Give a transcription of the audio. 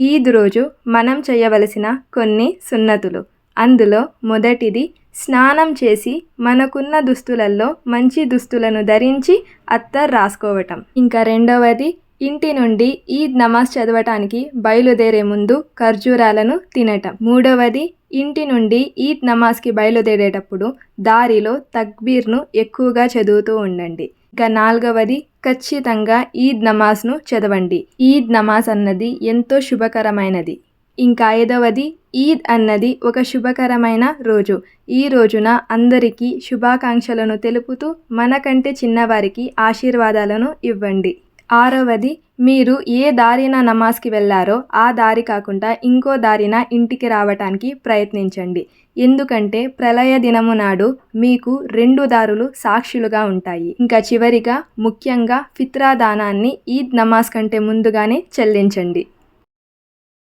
ఈద్ రోజు మనం చేయవలసిన కొన్ని సున్నతులు. అందులో మొదటిది స్నానం చేసి మనకున్న దుస్తులల్లో మంచి దుస్తులను ధరించి అత్తర్ రాసుకోవటం. ఇంకా రెండవది ఇంటి నుండి ఈద్ నమాజ్ చదవటానికి బయలుదేరే ముందు ఖర్జూరాలను తినటం. మూడవది ఇంటి నుండి ఈద్ నమాజ్కి బయలుదేరేటప్పుడు దారిలో తక్బీర్ను ఎక్కువగా చదువుతూ ఉండండి. ఇక నాలుగవది ఖచ్చితంగా ఈద్ నమాజ్ను చదవండి. ఈద్ నమాజ్ అన్నది ఎంతో శుభకరమైనది. ఇంకా ఐదవది ఈద్ అన్నది ఒక శుభకరమైన రోజు. ఈ రోజున అందరికీ శుభాకాంక్షలను తెలుపుతూ మనకంటే చిన్నవారికి ఆశీర్వాదాలను ఇవ్వండి. ఆరవది మీరు ఏ దారిన నమాజ్కి వెళ్ళారో ఆ దారి కాకుండా ఇంకో దారిన ఇంటికి రావటానికి ప్రయత్నించండి. ఎందుకంటే ప్రళయ దినము నాడు మీకు రెండు దారులు సాక్షులుగా ఉంటాయి. ఇంకా చివరిగా ముఖ్యంగా ఫిత్రా దానాన్ని ఈద్ నమాజ్ కంటే ముందుగానే చెల్లించండి.